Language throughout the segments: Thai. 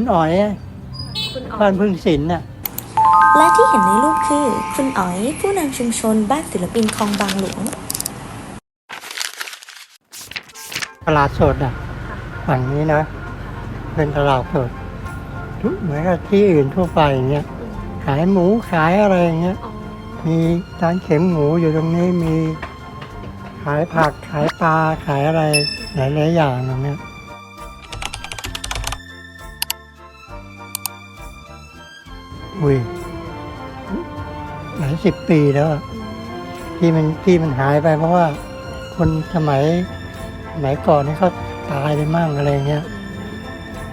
คุณอ๋อยคุณอ๋อบ้านพึ่งศิลป์น่ะ และที่เห็นในรูปคือ คุณอ๋อยผู้นำชุมชนบ้านศิลปินคลองบางหลวง ตลาดสดอะฝั่งนี้นะ เป็นตลาดสดเหมือนกับที่อื่นทั่วไปอย่างเงี้ยขายหมูขายอะไรอย่างเงี้ย อ๋อมีร้านเข็มหมูอยู่ตรงนี้มี ขายผักขายปลาขายอะไรหลายๆอย่างตรงเนี้ย อุ้ยหลายสิบปีแล้วอะที่มันที่มันหายไปเพราะว่าคนสมัยสมัยก่อนนี่เขาตายไปมั่งอะไรเงี้ย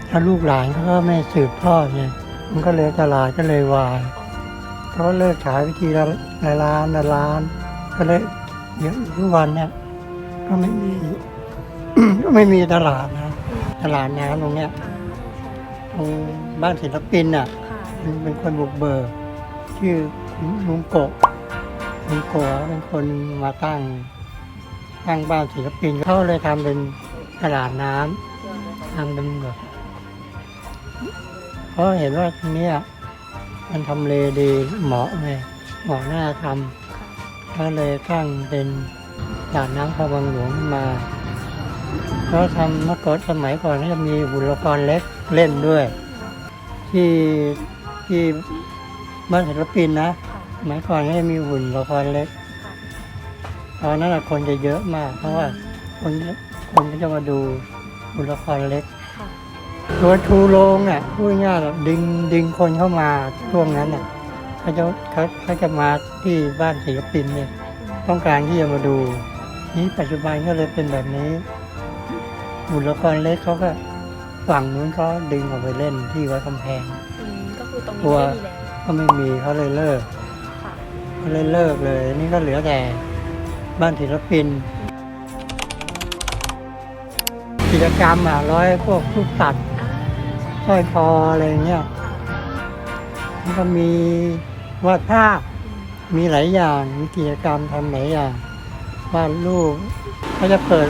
ถ้าลูกหลานเขาก็ไม่สืบทอดไงมันก็เลยตลาดก็เลยวาย เพราะเลิกขายวิธีละละล้านละล้าน ก็เลยเดี๋ยวทุกวันเนี่ยก็ไม่มี ก็ไม่มีตลาดนะ ตลาดน้ำตรงเนี้ยตรงบ้านศิลปินอะ่ะ เป็นเป็นคนบุกเบิกชื่อลุงโกะลุงโกะเป็นคนมาตั้งตั้งบ้านศิลปินเขาเลยทำเป็นตลาดน้ำทำเป็นแบบเพราะเห็นว่าตรงเนี้ยมันทำเลดีเหมาะเลยเหมาะหน้าทำก็เลยตั้งเป็นตลาดน้ำคลองบางหลวงขึ้นมาแล้วทำเมื่อก่อนสมัยก่อนก็จะมีหุ่นละครเล็กเล่นด้วย ที่ ที่บ้านศิลปินนะค่ะสมัยก่อนก็จะมีหุ่นละครเล็กตอนนั้นน่ะคนจะเยอะมาก เพราะว่าคนคนก็จะมาดูหุ่นละครเล็กค่ะตัวทูโรงอะพูดง่ายๆแบบดึงดึงคนเข้ามาช่วงนั้นอะเขาจะเขาเขาจะมาที่บ้านศิลปินเนี่ยต้องการที่จะมาดู นี้ปัจจุบันก็เลยเป็นแบบนี้หุ่นละครเล็กเขาก็ฝั่งนู้นเขาดึงออกไปเล่นที่วัดกำแพงอืมก็ คือตรงนี้ตัวไม่มีแล้วก็ไม่มีเขาเลยเลิกค่ะก็เลยเลิกเลย นี่ก็เหลือแต่บ้านศิลปิน กิจกรรมอะร้อยพวกทุกตัดอ่าสร้อยคออะไรเงี้ยค่ะมันก็มีวาดภาพมีหลายอย่างมีกิจกรรมทำหลายอย่างวาดรูปเขาจะเปิด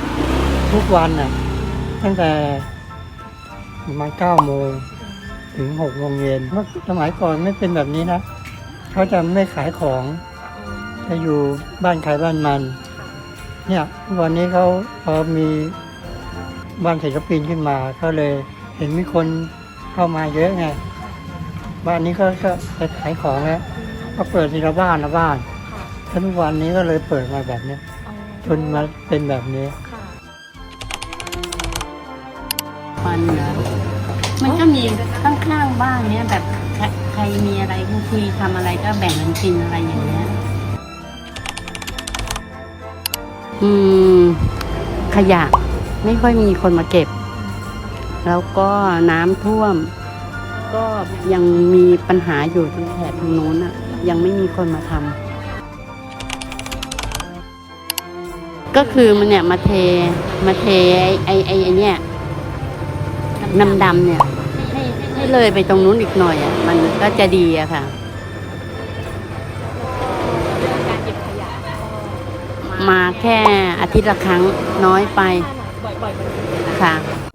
ทุกวันอะตั้งแต่ประมาณเก้าโมง ถึงหกโมงเย็นเมื่อสมัยก่อนไม่เป็นแบบนี้นะเขาจะไม่ขายของอ๋อจะอยู่บ้านใครบ้านมันค่ะเนี่ยวันนี้เขาพอมีบ้านศิลปินขึ้นมาก็เลยเห็นมีคนเข้ามาเยอะไงบ้านนี้ก็ก็ไปขายของแล้วก็เปิดทีละบ้านละบ้านค่ะแล้วทุกวันนี้ก็เลยเปิดมาแบบเนี้ยอ๋อจนมาเป็นแบบนี้ค่ะมันเหรอ มันก็มีข้างๆบ้านเนี้ยแบบใครใครมีอะไรบางทีทำอะไรก็แบ่งกันกินอะไรอย่างเงี้ย อืม ขยะไม่ค่อยมีคนมาเก็บ แล้วก็น้ำท่วม ก็ยังมีปัญหาอยู่ทางแถบทางโน้นอะ ยังไม่มีคนมาทำก็คือมันเนี่ยมาเทมาเทไอไอไอเนี่ย ดำดำๆเนี่ย ให้ให้เลยไปตรงนู้นอีกหน่อยอะมันก็จะดีอะค่ะ การเก็บขยะมาแค่อาทิตย์ละครั้งน้อยไป บ่อยๆ ค่ะ